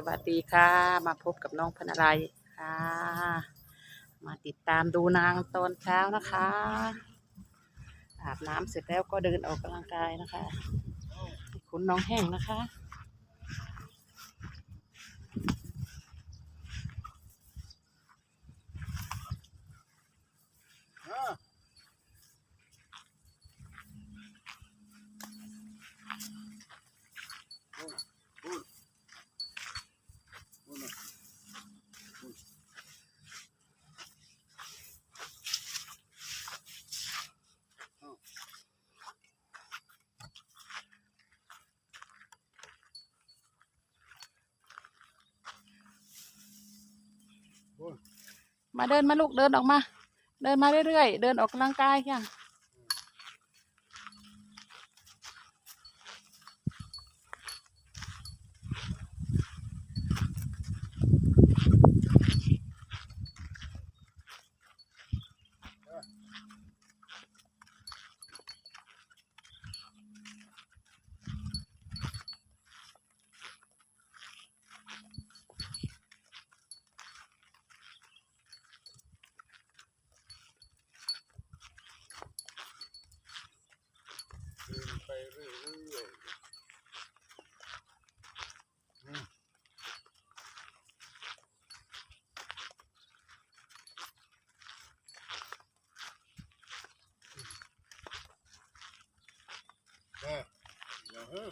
สวัสดีค่ะ มาพบกับน้องพนรัยค่ะ มาติดตามดูนางตอนเช้านะคะ อาบน้ำเสร็จแล้วก็เดินออกกำลังกายนะคะ คุณน้องแห้งนะคะ มาเดินมาลูกเดินออกมา เดินมาเรื่อยๆ เดินออกกำลังกายค่ะเดินไปเรื่อยๆอืมเด้อเดี๋ยวเฮ้ย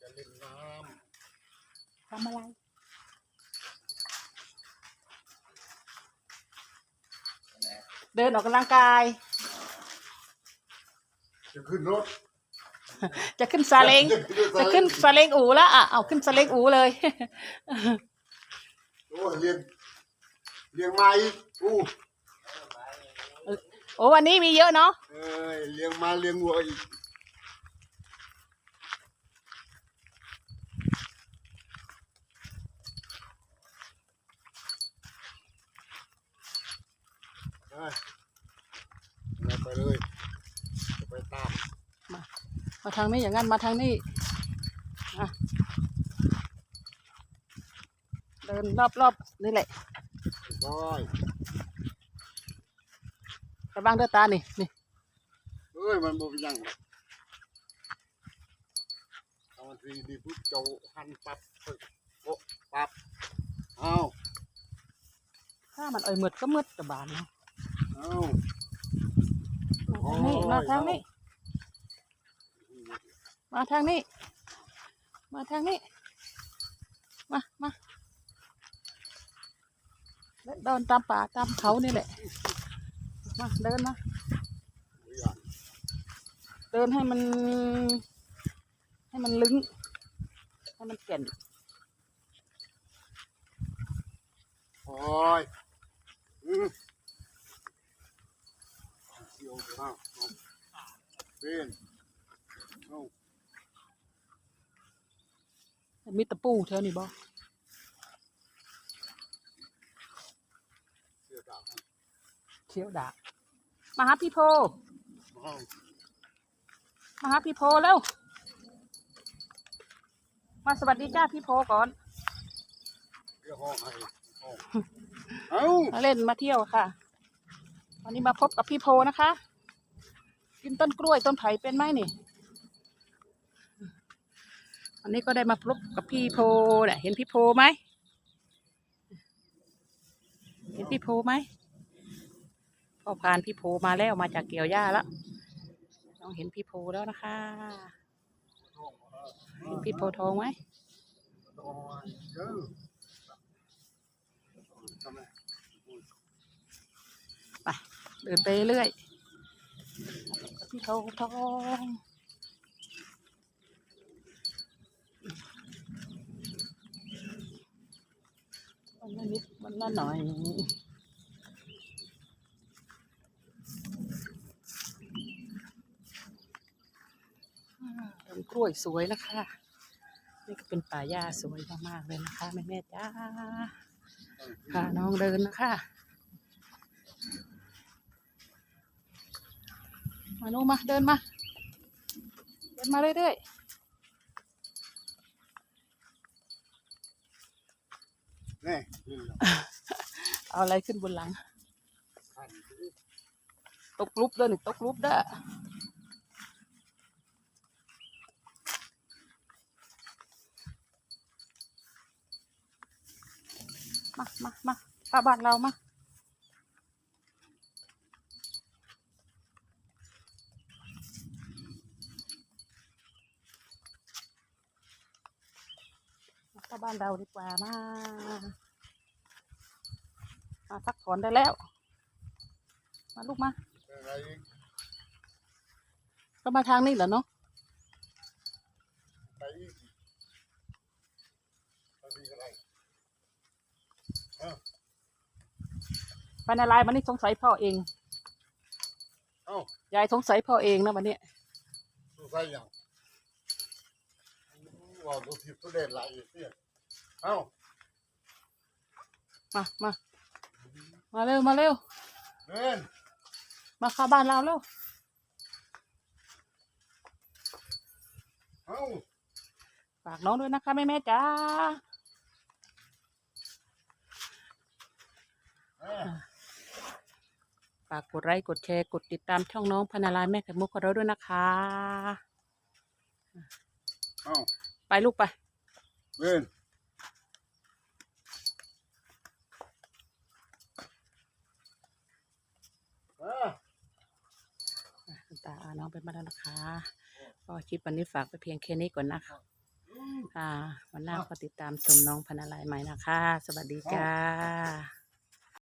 จะเล่นน้ ทำอะไรเดินออกกำลังกายำจะขึ้นรถ จะขึ้นซาเล้งจะขึ้นซาเล้งอูละอะเอาขึ้นซาเล้งอูเลย โอ้ยเรียงเรียงมาอีกอู้โอ้วันนี้มีเยอะเนาะเอ้ยเลี้ยงมาเลี้ยงวัวอีก เราไปเลยจะไปตามมาทางนี้อย่างนั้นมาทางนี้อะเดินรอบๆนี่แหละร้อยระวังเด้อตานี่นี่เอ้ยมันบ่เป็นหยังหรอกเอามันสีดีปุ๊บเจ้าหันปับเฮ้ยโอ้ปับเอาถ้ามันอ่อยมืดก็มืดกระบาลเนาะเอามาทาง นี้มาทางนี้ มาทางนี้ มาทางนี้ มา มาเดินตามป่าตามเขานี่แหละ มาเดินมา เดินให้มัน ให้มันลึง ให้มันเก่นโอ้ย อืม มีตะปูแถวนี้บ่เสียดาวเขียวดาบมาหาพี่โพเอามาหาพี่โพแล้วมาสวัสดีจ้าพี่โพก่อนเดี๋ยวห้องให้ห้องเอามาเล่นมาเที่ยวค่ะ วันนี้มาพบกับพี่โพนะคะ กินต้นกล้วยต้นไผ่เป็นไหมนี่วันนี้ก็ได้มาพบกับพี่โพแหละเห็นพี่โพไหมเห็นพี่โพไหมพ่อพานพี่โพมาแล้วมาจากเกี่ยวหญ้าแล้วน้องเห็นพี่โพแล้วนะคะเห็นพี่โพทองไหม เดินไปเรื่อยพี่โพทองมันละนิดมันละหน่อยต้นกล้วยสวยนะคะ นี่ก็เป็นป่าหญ้าสวยมากๆเลยนะคะแม่แม่จ้าพาน้องเดินนะคะ มาน้องมาเดินมา เดินมาเรื่อยนี่นี่ๆเอาอะไรขึ้นบนหลังหันสิตกลุบเด้อนี่ตกลุบเด้อมามามาป้าบ้านเรามา เข้าบ้านเราดีกว่ามามาพักผ่อนได้แล้ว มาลูกมาอะไรอีกก็มาทางนี้เหรอเนาะไปอีกไปอีกอะไรภายในไลน์มันนี่สงสัยพ่อเองเอ้ายายสงสัยพ่อเองนะวันนี้สุใส่ยังว่า ดูทิพย์ตัวเด่นหลายอีกเนี่ยเอ้ามามามาเร็วมาเร็วเดินมาเข้าบ้านเราเร็วเอ้าฝากน้องด้วยนะคะแม่แม่ๆจ้าเอ้าฝากกดไลค์กดแชร์กดติดตามช่องน้องพนาลายแม่ไข่มุกของเราด้วยนะคะ เอ้า ไปลูกไปเดินอ่าคุณตาเอาน้องไปมาแล้วนะคะก็คลิปวันนี้ฝากไปเพียงแค่นี้ก่อนนะคะอ่าวันหน้าก็ติดตามชมน้องพนาลายใหม่นะคะ สวัสดีจ้า